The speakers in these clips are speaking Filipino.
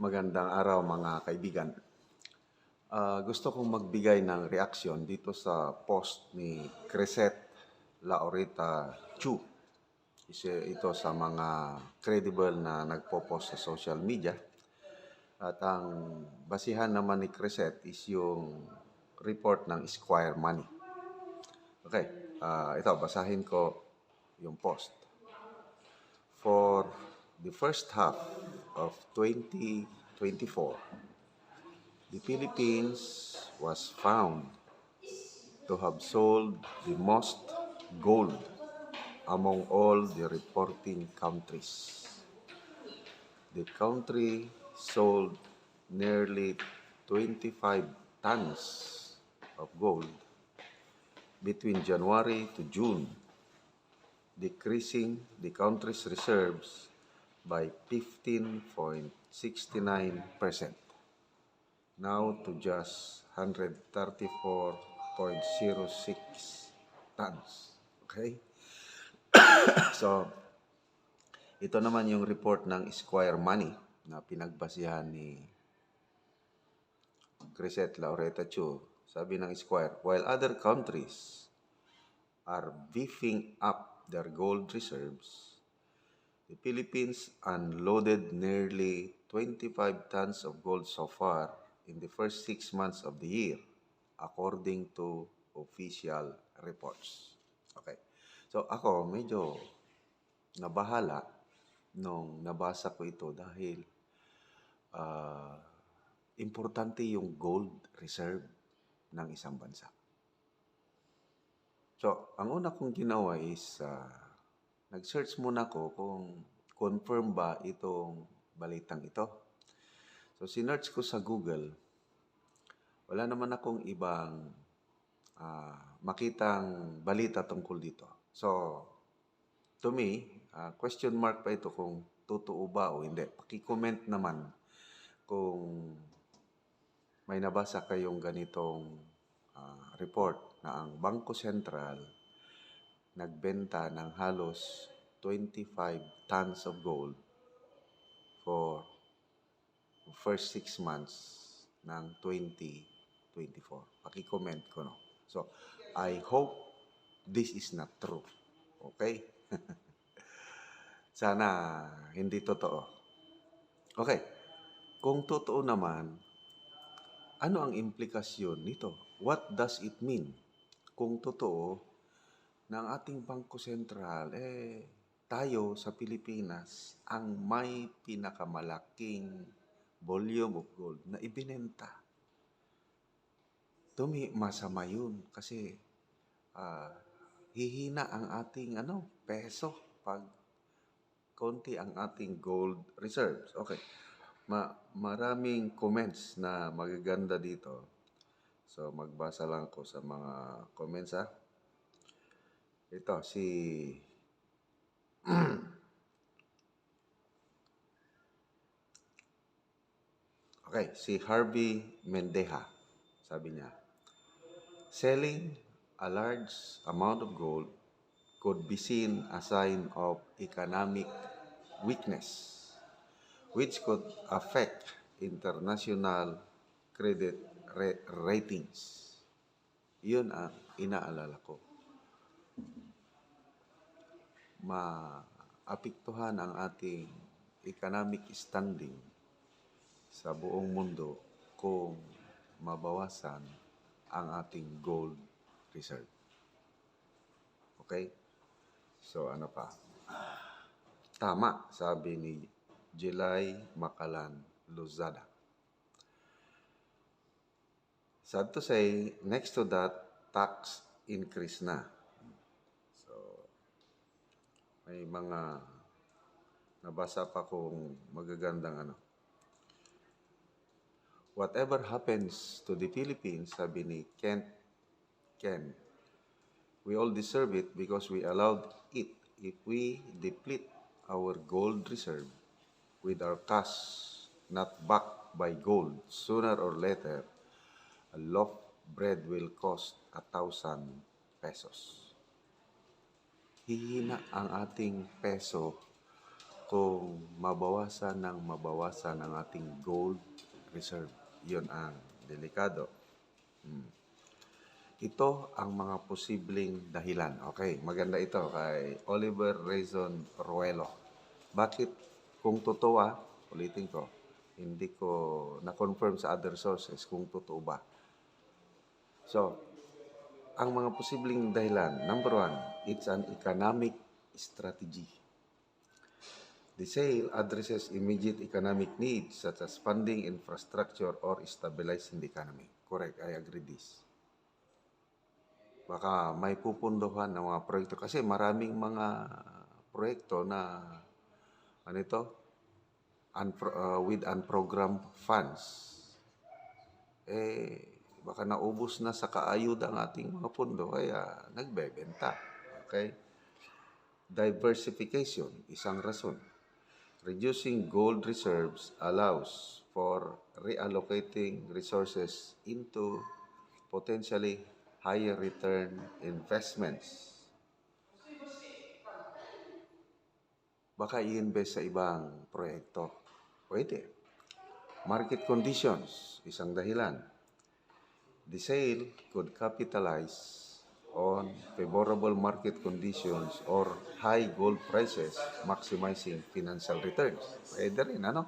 Magandang araw mga kaibigan. Ah, gusto kong magbigay ng reaksyon dito sa post ni Cresette Laureta Chu. Isa ito sa mga credible na nagpo-post sa social media. At ang basihan naman ni Cresette is yung report ng Esquire Money. Okay, ah, ito basahin ko yung post. For the first half of 2024, the Philippines was found to have sold the most gold among all the reporting countries. The country sold nearly 25 tons of gold between January to June, decreasing the country's reserves by 15.69%, now to just 134.06 tons. Okay? so, ito naman yung report ng Esquire Money na pinagbasihan ni Crisette Laureta Chu. Sabi ng Esquire, while other countries are beefing up their gold reserves, the Philippines unloaded nearly 25 tons of gold so far in the first six months of the year, according to official reports. Okay. So ako, medyo nabahala nung nabasa ko ito dahil ah, importante yung gold reserve ng isang bansa. So, ang una kong ginawa is ah, nag-search muna ako kung confirm ba itong balitang ito. So, sinearch ko sa Google. Wala naman akong ibang ah, makitang balita tungkol dito. So, to me, ah, question mark pa ito kung totoo ba o hindi. Paki-comment naman kung may nabasa kayong ganitong ah, report na ang Bangko Sentral nagbenta ng halos 25 tons of gold for first six months ng 2024. Paki-comment ko, no? So, I hope this is not true. Okay? Sana hindi totoo. Okay. Kung totoo naman, ano ang implikasyon nito? What does it mean? Kung totoo, na ating Bangko Sentral, eh, tayo sa Pilipinas, ang may pinakamalaking volume of gold na ibinenta. Tumi, masama yun kasi ah, hihina ang ating ano, peso pag konti ang ating gold reserves. Okay. Ma maraming comments na magaganda dito. So magbasa lang ko sa mga comments ha. Ito si Okay, si Harvey Mendeja. Sabi niya, selling a large amount of gold could be seen a sign of economic weakness, which could affect international credit ra- ratings. Yun ang inaalala ko. Maapektuhan ang ating economic standing sa buong mundo kung mabawasan ang ating gold reserve. Okay? So ano pa? Tama, sabi ni Jelay Makalan Luzada. Sad to say, next to that, tax increase na. May mga nabasa pa kong magagandang ano. Whatever happens to the Philippines, sabi ni Kent Ken, we all deserve it because we allowed it. If we deplete our gold reserve with our cash not backed by gold, sooner or later, a loaf bread will cost a thousand pesos. Hihina ang ating peso kung mabawasan ng mabawasan ang ating gold reserve. Yun ang delikado. Hmm. Ito ang mga posibleng dahilan. Okay, maganda ito kay Oliver Rezon Ruelo. Bakit kung totoo ah, ulitin ko, hindi ko na-confirm sa other sources kung totoo ba. So, ang mga posibleng dahilan, number one, it's an economic strategy. The sale addresses immediate economic needs such as funding infrastructure or stabilizing the economy. Correct, I agree this. Baka may pupunduhan ng mga proyekto kasi maraming mga proyekto na ano ito, unpro- uh, with unprogrammed funds. Eh, baka naubos na sa kaayuda ang ating mga pondo kaya nagbebenta. Okay? Diversification, isang rason. Reducing gold reserves allows for reallocating resources into potentially higher return investments. Baka i-invest sa ibang proyekto. Pwede. Market conditions, isang dahilan. The sale could capitalize on favorable market conditions or high gold prices, maximizing financial returns. Pwede rin, ano?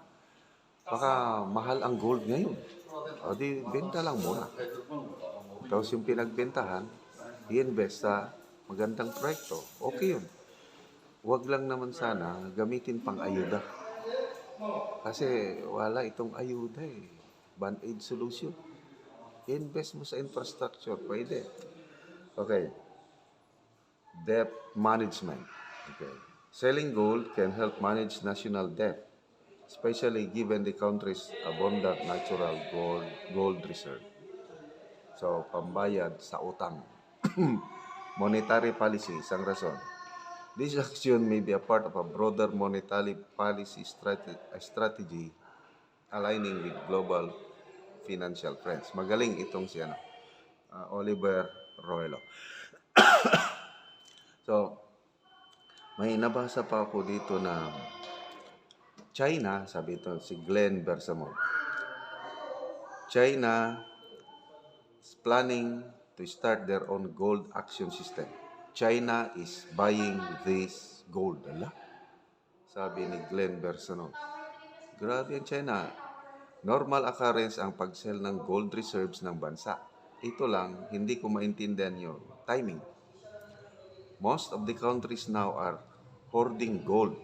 Baka mahal ang gold ngayon. O di, benta lang muna. Tapos yung pinagbentahan, i-invest sa magandang proyekto. Okay yun. Huwag lang naman sana gamitin pang ayuda. Kasi wala itong ayuda eh. Band-aid solution. Invest mo sa infrastructure, pwede. Okay. Debt management. Okay. Selling gold can help manage national debt, especially given the country's abundant natural gold, gold reserve. So, pambayad sa utang. Monetary policy, isang rason. This action may be a part of a broader monetary policy strate- strategy aligning with global financial trends. Magaling itong si ano, uh, Oliver Roelo. so, may nabasa pa ako dito na China, sabi ito si Glenn Bersamon. China is planning to start their own gold action system. China is buying this gold. Ala? Sabi ni Glenn Bersanon. Grabe ang China. Normal occurrence ang pag-sell ng gold reserves ng bansa. Ito lang, hindi ko maintindihan yung timing. Most of the countries now are hoarding gold,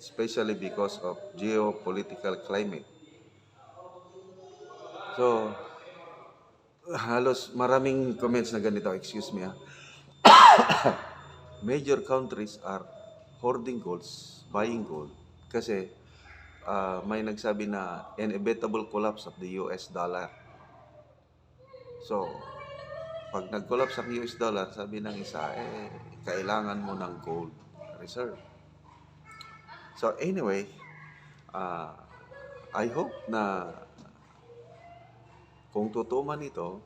especially because of geopolitical climate. So, halos maraming comments na ganito, excuse me ah. Major countries are hoarding golds, buying gold, kasi ah, may nagsabi na inevitable collapse of the US dollar. So, pag nag-collapse ang US dollar, sabi ng isa, eh, kailangan mo ng gold reserve. So, anyway, ah, I hope na kung totoo man ito,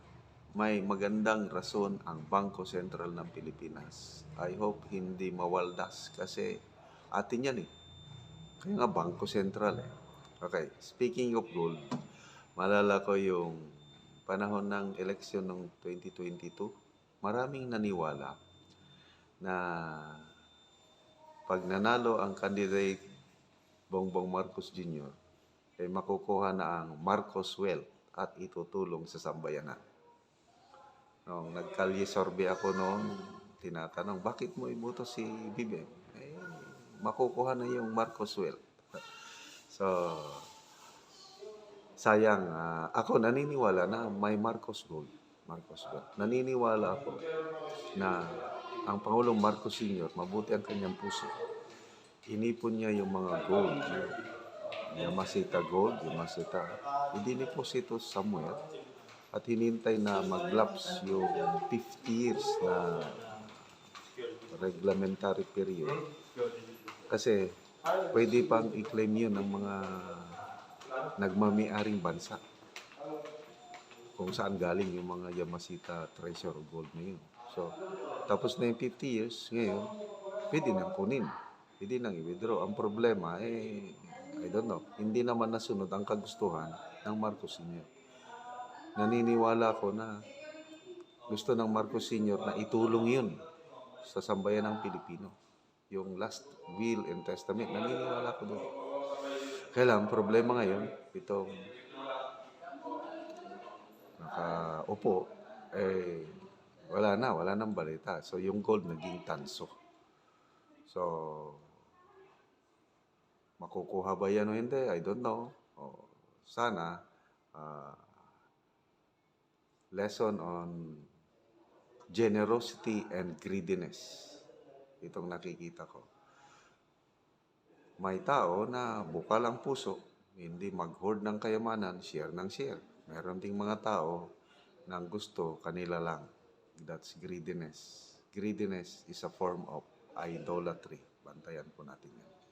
may magandang rason ang Bangko Sentral ng Pilipinas. I hope hindi mawaldas kasi atin yan eh. Kaya nga Bangko Sentral eh. Okay, speaking of gold, malala ko yung panahon ng eleksyon ng 2022, maraming naniwala na pag nanalo ang candidate Bongbong Marcos Jr., eh makukuha na ang Marcos Wealth at itutulong sa sambayanan. Nung nagkalye sorbe ako noon, tinatanong, bakit mo iboto si Bibem? Eh, makukuha na yung Marcos Wealth. So, sayang, ah, ako naniniwala na may Marcos Gold. Marcos Gold. Naniniwala ako na ang Pangulong Marcos Sr., mabuti ang kanyang puso. Inipon niya yung mga gold, yung Yamasita Gold, Yamasita. Idiniposito somewhere at hinintay na mag-lapse yung 50 years na reglementary period. Kasi pwede pang i-claim yun ng mga nagmamiaring bansa. Kung saan galing yung mga Yamasita treasure gold na yun. So, tapos na yung 50 years, ngayon, pwede nang kunin. hindi nang i-withdraw. Ang problema, eh, I don't know, hindi naman nasunod ang kagustuhan ng Marcos Sr. Naniniwala ko na gusto ng Marcos Sr. na itulong yun sa sambayan ng Pilipino. Yung last will and testament, naniniwala ko doon. Kaya problema ngayon, itong nakaupo, eh, wala na, wala nang balita. So, yung gold naging tanso. So, makukuha ba yan o hindi? I don't know. O, sana, ah, lesson on generosity and greediness. Itong nakikita ko. May tao na bukal ang puso, hindi mag-hoard ng kayamanan, share ng share. Meron ding mga tao na gusto kanila lang. That's greediness. Greediness is a form of idolatry. Bantayan po natin yan.